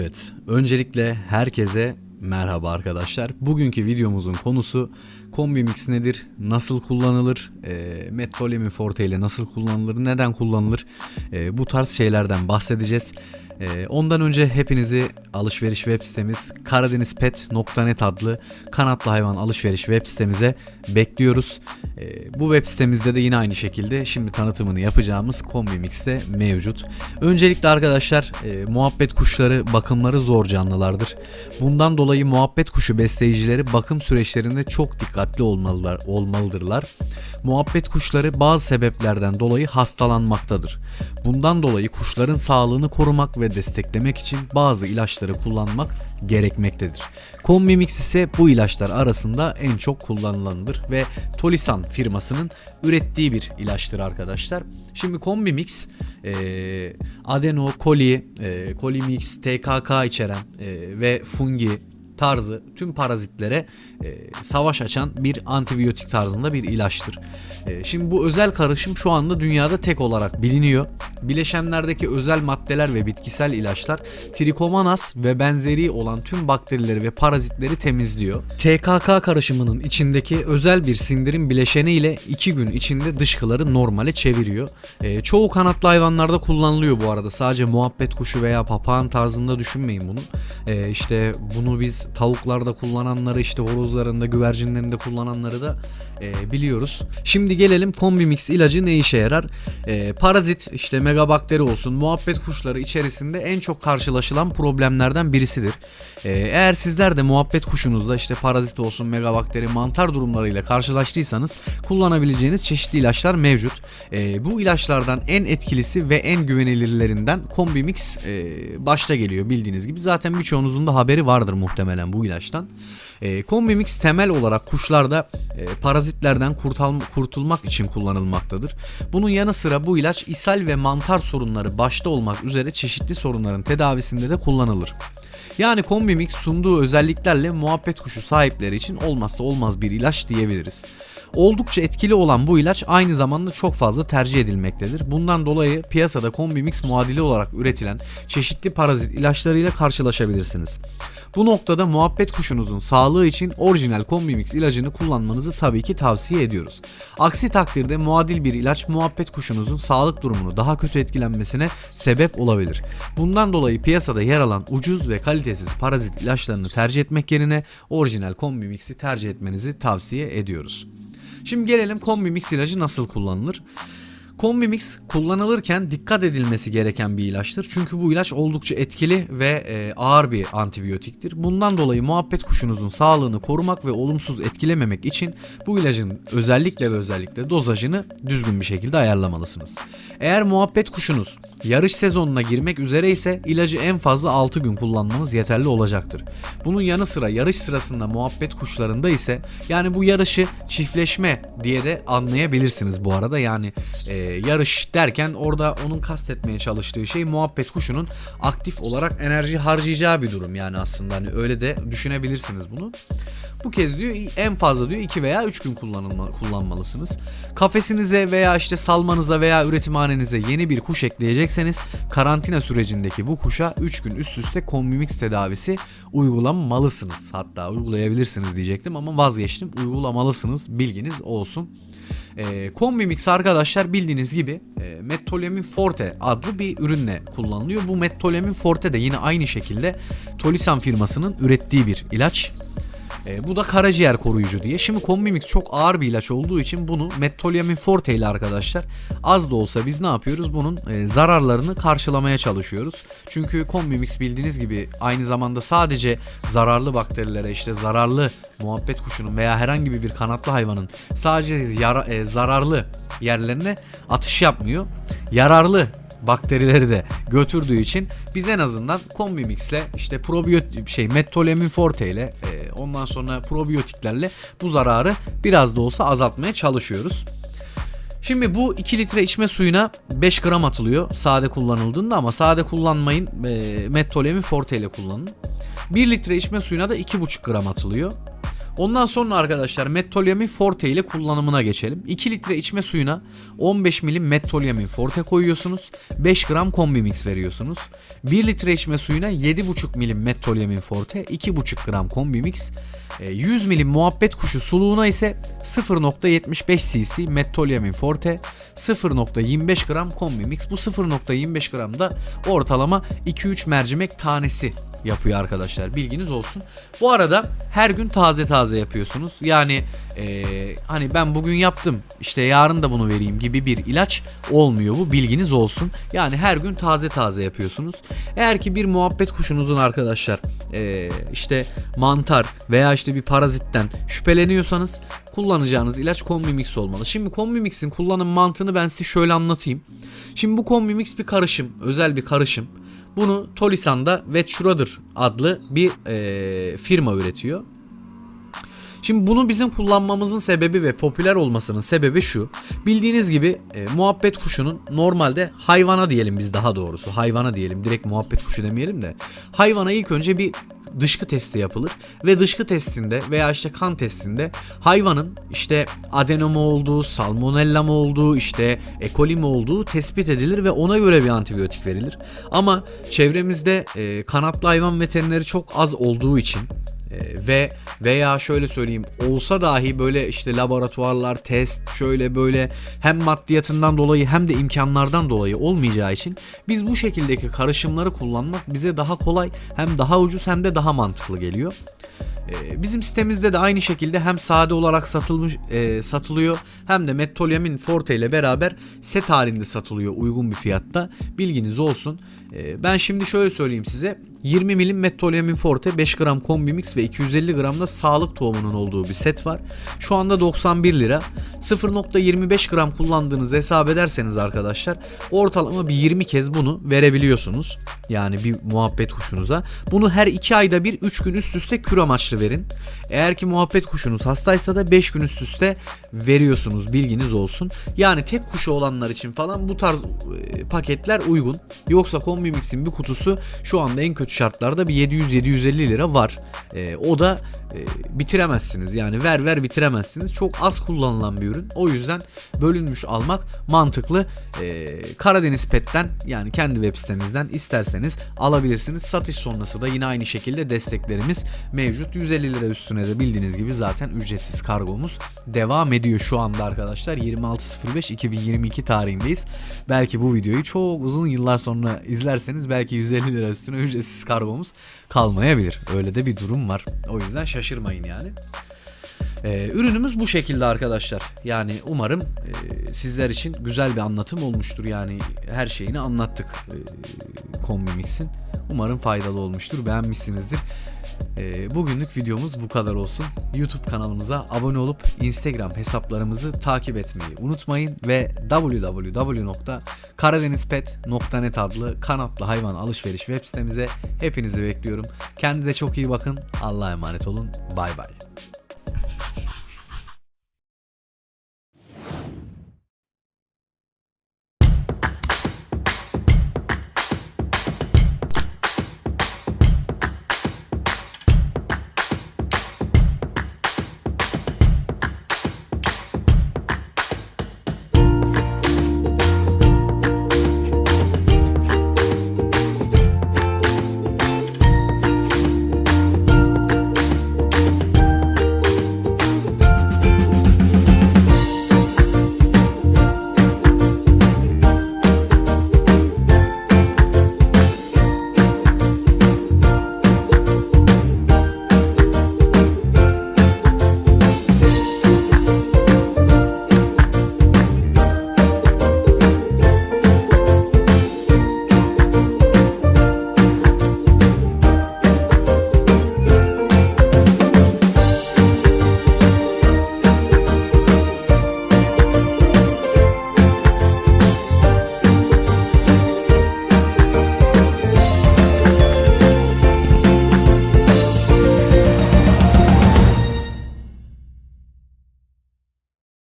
Evet, öncelikle herkese merhaba arkadaşlar. Bugünkü videomuzun konusu kombi mix nedir, nasıl kullanılır, e, Metformin Forte ile nasıl kullanılır, neden kullanılır e, bu tarz şeylerden bahsedeceğiz. E, ondan önce hepinizi alışveriş web sitemiz karadenizpet.net adlı kanatlı hayvan alışveriş web sitemize bekliyoruz. E, bu web sitemizde de yine aynı şekilde şimdi tanıtımını yapacağımız kombi mix de mevcut. Öncelikle arkadaşlar e, muhabbet kuşları bakımları zor canlılardır. Bundan dolayı muhabbet kuşu besleyicileri bakım süreçlerinde çok dikkatli olmalılar, olmalıdırlar. Muhabbet kuşları bazı sebeplerden dolayı hastalanmaktadır. Bundan dolayı kuşların sağlığını korumak ve desteklemek için bazı ilaçları kullanmak gerekmektedir. Kombi Mix ise bu ilaçlar arasında en çok kullanılanıdır ve Tolisan firmasının ürettiği bir ilaçtır arkadaşlar. Şimdi Kombi Mix e, adeno, koli, e, koli mix, TKK içeren e, ve fungi tarzı tüm parazitlere e, savaş açan bir antibiyotik tarzında bir ilaçtır. E, şimdi bu özel karışım şu anda dünyada tek olarak biliniyor. Bileşenlerdeki özel maddeler ve bitkisel ilaçlar trikomonas ve benzeri olan tüm bakterileri ve parazitleri temizliyor. TKK karışımının içindeki özel bir sindirim bileşeni ile 2 gün içinde dışkıları normale çeviriyor. E, çoğu kanatlı hayvanlarda kullanılıyor bu arada. Sadece muhabbet kuşu veya papağan tarzında düşünmeyin bunu. E, işte bunu biz tavuklarda kullananları işte horozlarında güvercinlerinde kullananları da e, biliyoruz. Şimdi gelelim kombi mix ilacı ne işe yarar? E, parazit işte megabakteri olsun muhabbet kuşları içerisinde en çok karşılaşılan problemlerden birisidir. E, eğer sizler de muhabbet kuşunuzda işte parazit olsun megabakteri mantar durumlarıyla karşılaştıysanız kullanabileceğiniz çeşitli ilaçlar mevcut. E, bu ilaçlardan en etkilisi ve en güvenilirlerinden kombi mix e, başta geliyor bildiğiniz gibi. Zaten birçoğunuzun da haberi vardır muhtemelen bu ilaçtan. E, kombi mix temel olarak kuşlarda e, parazitlerden kurtulmak için kullanılmaktadır. Bunun yanı sıra bu ilaç ishal ve mantar sorunları başta olmak üzere çeşitli sorunların tedavisinde de kullanılır. Yani kombi mix sunduğu özelliklerle muhabbet kuşu sahipleri için olmazsa olmaz bir ilaç diyebiliriz. Oldukça etkili olan bu ilaç aynı zamanda çok fazla tercih edilmektedir. Bundan dolayı piyasada kombi mix muadili olarak üretilen çeşitli parazit ilaçlarıyla karşılaşabilirsiniz. Bu noktada muhabbet kuşunuzun sağlığı için orijinal kombi mix ilacını kullanmanızı tabii ki tavsiye ediyoruz. Aksi takdirde muadil bir ilaç muhabbet kuşunuzun sağlık durumunu daha kötü etkilenmesine sebep olabilir. Bundan dolayı piyasada yer alan ucuz ve kalitesiz parazit ilaçlarını tercih etmek yerine orijinal kombi mix'i tercih etmenizi tavsiye ediyoruz. Şimdi gelelim kombi mix ilacı nasıl kullanılır? Kombi Mix kullanılırken dikkat edilmesi gereken bir ilaçtır. Çünkü bu ilaç oldukça etkili ve e, ağır bir antibiyotiktir. Bundan dolayı muhabbet kuşunuzun sağlığını korumak ve olumsuz etkilememek için bu ilacın özellikle ve özellikle dozajını düzgün bir şekilde ayarlamalısınız. Eğer muhabbet kuşunuz yarış sezonuna girmek üzere ise ilacı en fazla 6 gün kullanmanız yeterli olacaktır. Bunun yanı sıra yarış sırasında muhabbet kuşlarında ise yani bu yarışı çiftleşme diye de anlayabilirsiniz bu arada. Yani e, yarış derken orada onun kastetmeye çalıştığı şey muhabbet kuşunun aktif olarak enerji harcayacağı bir durum yani aslında hani öyle de düşünebilirsiniz bunu. Bu kez diyor en fazla diyor 2 veya 3 gün kullanılma, kullanmalısınız. Kafesinize veya işte salmanıza veya üretimhanenize yeni bir kuş ekleyecekseniz karantina sürecindeki bu kuşa 3 gün üst üste kombimix tedavisi uygulamalısınız. Hatta uygulayabilirsiniz diyecektim ama vazgeçtim. Uygulamalısınız bilginiz olsun. E, Kombimix arkadaşlar bildiğiniz gibi e, Mettolemin Forte adlı bir ürünle kullanılıyor. Bu Mettolemin Forte de yine aynı şekilde Tolisan firmasının ürettiği bir ilaç. E, bu da karaciğer koruyucu diye. Şimdi Combimix çok ağır bir ilaç olduğu için bunu Metolyamin Forte ile arkadaşlar az da olsa biz ne yapıyoruz? Bunun e, zararlarını karşılamaya çalışıyoruz. Çünkü Combimix bildiğiniz gibi aynı zamanda sadece zararlı bakterilere işte zararlı muhabbet kuşunun veya herhangi bir kanatlı hayvanın sadece yara, e, zararlı yerlerine atış yapmıyor. Yararlı bakterileri de götürdüğü için biz en azından kombi mixle işte probiyotik şey mettolemin forte ile e, ondan sonra probiyotiklerle bu zararı biraz da olsa azaltmaya çalışıyoruz. Şimdi bu 2 litre içme suyuna 5 gram atılıyor sade kullanıldığında ama sade kullanmayın e, mettolemin forte ile kullanın. 1 litre içme suyuna da 2,5 gram atılıyor. Ondan sonra arkadaşlar Mettolyamin Forte ile kullanımına geçelim. 2 litre içme suyuna 15 milim Mettolyamin Forte koyuyorsunuz. 5 gram kombi mix veriyorsunuz. 1 litre içme suyuna 7,5 milim Mettolyamin Forte, 2,5 gram kombi mix. E, 100 milim muhabbet kuşu suluğuna ise 0.75 cc Mettolyamin Forte, 0.25 gram kombi mix. Bu 0.25 gram da ortalama 2-3 mercimek tanesi yapıyor arkadaşlar bilginiz olsun. Bu arada her gün taze taze yapıyorsunuz. Yani eee, hani ben bugün yaptım işte yarın da bunu vereyim gibi bir ilaç olmuyor bu bilginiz olsun. Yani her gün taze taze yapıyorsunuz. Eğer ki bir muhabbet kuşunuzun arkadaşlar eee, işte mantar veya işte bir parazitten şüpheleniyorsanız kullanacağınız ilaç kombi mix olmalı. Şimdi kombi mixin kullanım mantığını ben size şöyle anlatayım. Şimdi bu kombi mix bir karışım, özel bir karışım. Bunu Tolisan'da Wet Schroeder adlı bir eee, firma üretiyor. Şimdi bunu bizim kullanmamızın sebebi ve popüler olmasının sebebi şu. Bildiğiniz gibi e, muhabbet kuşunun normalde hayvana diyelim biz daha doğrusu. Hayvana diyelim direkt muhabbet kuşu demeyelim de. Hayvana ilk önce bir dışkı testi yapılır ve dışkı testinde veya işte kan testinde hayvanın işte adenoma olduğu, salmonella mı olduğu, işte E. coli mi olduğu tespit edilir ve ona göre bir antibiyotik verilir. Ama çevremizde e, kanatlı hayvan veterineri çok az olduğu için ee, ve veya şöyle söyleyeyim olsa dahi böyle işte laboratuvarlar, test şöyle böyle hem maddiyatından dolayı hem de imkanlardan dolayı olmayacağı için biz bu şekildeki karışımları kullanmak bize daha kolay hem daha ucuz hem de daha mantıklı geliyor. Ee, Bizim sitemizde de aynı şekilde hem sade olarak satılmış e, satılıyor hem de Mettolyamin Forte ile beraber set halinde satılıyor uygun bir fiyatta. Bilginiz olsun. Ee, Ben şimdi şöyle söyleyeyim size. 20 milim Mettolyamin Forte, 5 gram kombi mix ve 250 gram da sağlık tohumunun olduğu bir set var. Şu anda 91 lira. 0.25 gram kullandığınızı hesap ederseniz arkadaşlar ortalama bir 20 kez bunu verebiliyorsunuz. Yani bir muhabbet kuşunuza. Bunu her 2 ayda bir 3 gün üst üste kür amaçlı verin. Eğer ki muhabbet kuşunuz hastaysa da 5 gün üst üste veriyorsunuz bilginiz olsun. Yani tek kuşu olanlar için falan bu tarz e, paketler uygun. Yoksa kombi mixin bir kutusu şu anda en kötü şartlarda bir 700-750 lira var. E, o da e, bitiremezsiniz. Yani ver ver bitiremezsiniz. Çok az kullanılan bir ürün. O yüzden bölünmüş almak mantıklı. E, Karadeniz Pet'ten yani kendi web sitemizden isterseniz alabilirsiniz. Satış sonrası da yine aynı şekilde desteklerimiz mevcut. 150 lira üstüne de bildiğiniz gibi zaten ücretsiz kargomuz devam ediyor şu anda arkadaşlar. 26.05.2022 tarihindeyiz. Belki bu videoyu çok uzun yıllar sonra izlerseniz belki 150 lira üstüne ücretsiz kargomuz kalmayabilir. Öyle de bir durum var. O yüzden şaşırmayın yani. Ee, ürünümüz bu şekilde arkadaşlar. Yani umarım e, sizler için güzel bir anlatım olmuştur. Yani her şeyini anlattık e, Kombi Mix'in. Umarım faydalı olmuştur. Beğenmişsinizdir. E, bugünlük videomuz bu kadar olsun. YouTube kanalımıza abone olup Instagram hesaplarımızı takip etmeyi unutmayın ve www.karadenizpet.net adlı kanatlı hayvan alışveriş web sitemize hepinizi bekliyorum. Kendinize çok iyi bakın. Allah'a emanet olun. Bay bay.